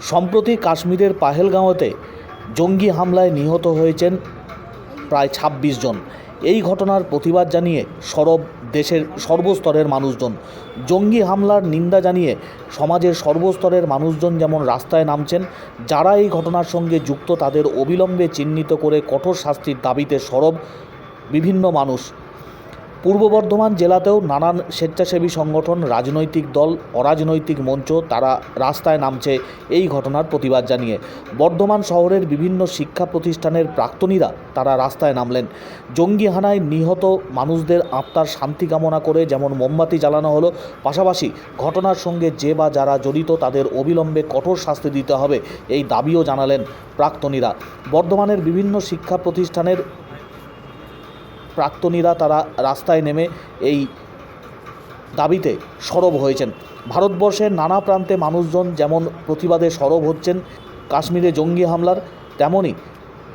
সম্প্রতি কাশ্মীরের পাহেলগাঁওতে জঙ্গি হামলায় নিহত হয়েছেন প্রায় ২৬ জন। এই ঘটনার প্রতিবাদ জানিয়ে সরব দেশের সর্বস্তরের মানুষজন, জঙ্গি হামলার নিন্দা জানিয়ে সমাজের সর্বস্তরের মানুষজন যেমন রাস্তায় নামছেন, যারা এই ঘটনার সঙ্গে যুক্ত তাদের অবিলম্বে চিহ্নিত করে কঠোর শাস্তির দাবিতে সরব বিভিন্ন মানুষ। পূর্ব বর্ধমান জেলাতেও নানান স্বেচ্ছাসেবী সংগঠন, রাজনৈতিক দল, অরাজনৈতিক মঞ্চ তারা রাস্তায় নামছে এই ঘটনার প্রতিবাদ জানিয়ে। বর্ধমান শহরের বিভিন্ন শিক্ষা প্রতিষ্ঠানের প্রাক্তনীরা তারা রাস্তায় নামলেন। জঙ্গি হানায় নিহত মানুষদের আত্মার শান্তি কামনা করে যেমন মোমবাতি জ্বালানো হলো, পাশাপাশি ঘটনার সঙ্গে যে বা যারা জড়িত তাদের অবিলম্বে কঠোর শাস্তি দিতে হবে, এই দাবিও জানালেন প্রাক্তনীরা। বর্ধমানের বিভিন্ন শিক্ষা প্রতিষ্ঠানের প্রাক্তনীরা তারা রাস্তায় নেমে এই দাবিতে সরব হয়েছেন। ভারতবর্ষের নানা প্রান্তে মানুষজন যেমন প্রতিবাদে সরব হচ্ছেন কাশ্মীরে জঙ্গি হামলার তেমনই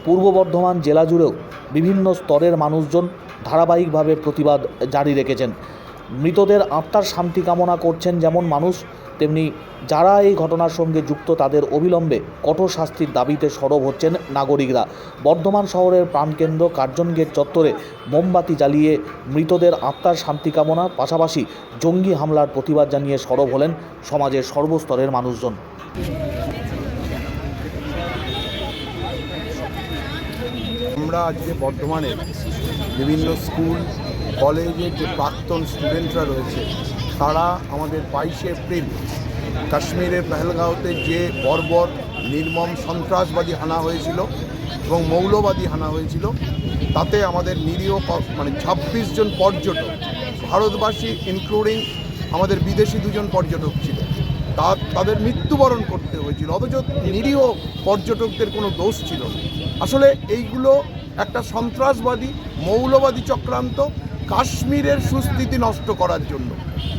পূর্ব বর্ধমান জেলা জুড়েও বিভিন্ন স্তরের মানুষজন ধারাবাহিকভাবে প্রতিবাদ জারি রেখেছেন। মৃতদের আত্মার শান্তি কামনা করছেন যেমন মানুষ, তেমনি যারা এই ঘটনার সঙ্গে যুক্ত তাদের অবিলম্বে কঠোর শাস্তির দাবিতে সরব হচ্ছেন নাগরিকরা। বর্ধমান শহরের প্রাণকেন্দ্র কার্জন গেট চত্বরে মোমবাতি জ্বালিয়ে মৃতদের আত্মার শান্তি কামনা, পাশাপাশি জঙ্গি হামলার প্রতিবাদ জানিয়ে সরব হলেন সমাজের সর্বস্তরের মানুষজন। আমরা আজকে বর্ধমানের বিভিন্ন স্কুল কলেজের যে প্রাক্তন স্টুডেন্টরা রয়েছে, তারা আমাদের বাইশে এপ্রিল কাশ্মীরের পেহেলগাঁওতে যে বর্বর, নির্মম সন্ত্রাসবাদী হানা হয়েছিল এবং মৌলবাদী হানা হয়েছিল, তাতে আমাদের নিরীহ মানে ছাব্বিশ জন পর্যটক, ভারতবাসী ইনক্লুডিং আমাদের বিদেশি দুজন পর্যটক ছিল। তা, তাদের মৃত্যুবরণ করতে হয়েছিল, অথচ নিরীহ পর্যটকদের কোনো দোষ ছিল আসলে এইগুলো একটা সন্ত্রাসবাদী, মৌলবাদী চক্রান্ত কাশ্মীরের সুস্থিতি নষ্ট করার জন্য।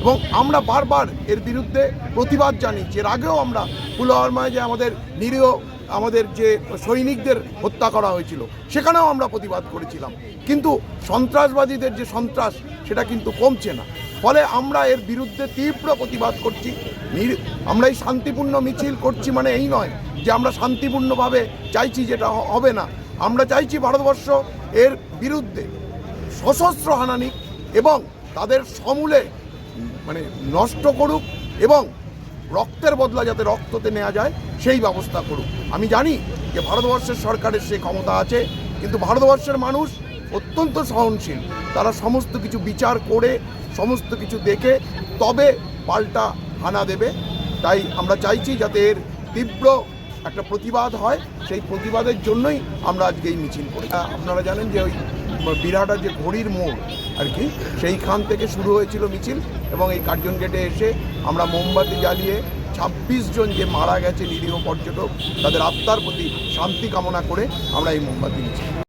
এবং আমরা বারবার এর বিরুদ্ধে প্রতিবাদ জানিয়েছি। এর আগেও আমরা পুলওয়ামায় যে আমাদের নিরীহ, আমাদের যে সৈনিকদের হত্যা করা হয়েছিল, সেখানেও আমরা প্রতিবাদ করেছিলাম। কিন্তু সন্ত্রাসবাদীদের যে সন্ত্রাস, সেটা কিন্তু কমছে না। ফলে আমরা এর বিরুদ্ধে তীব্র প্রতিবাদ করছি। আমরা এই শান্তিপূর্ণ মিছিল করছি মানে এই নয় যে আমরা শান্তিপূর্ণভাবে চাইছি যেটা হবে না। আমরা চাইছি ভারতবর্ষ এর বিরুদ্ধে সশস্ত্র হানানি এবং তাদের সমূলে মানে নষ্ট করুক এবং রক্তের বদলা যাতে রক্ততে নেওয়া যায়, সেই ব্যবস্থা করুক। আমি জানি যে ভারতবর্ষের সরকারের সে ক্ষমতা আছে, কিন্তু ভারতবর্ষের মানুষ অত্যন্ত সহনশীল। তারা সমস্ত কিছু বিচার করে, সমস্ত কিছু দেখে তবে পাল্টা হানা দেবে। তাই আমরা চাইছি যাতে এর তীব্র একটা প্রতিবাদ হয়। সেই প্রতিবাদের জন্যই আমরা আজকে এই মিছিল করি। আপনারা জানেন যে ওই বিরাটা যে ঘড়ির মোড় আর কি, সেইখান থেকে শুরু হয়েছিল মিছিল এবং এই কার্জন গেটে এসে আমরা মোমবাতি জ্বালিয়ে ছাব্বিশ জন যে মারা গেছে নিরীহ পর্যটক, তাদের আত্মার প্রতি শান্তি কামনা করে আমরা এই মোমবাতি মিছিল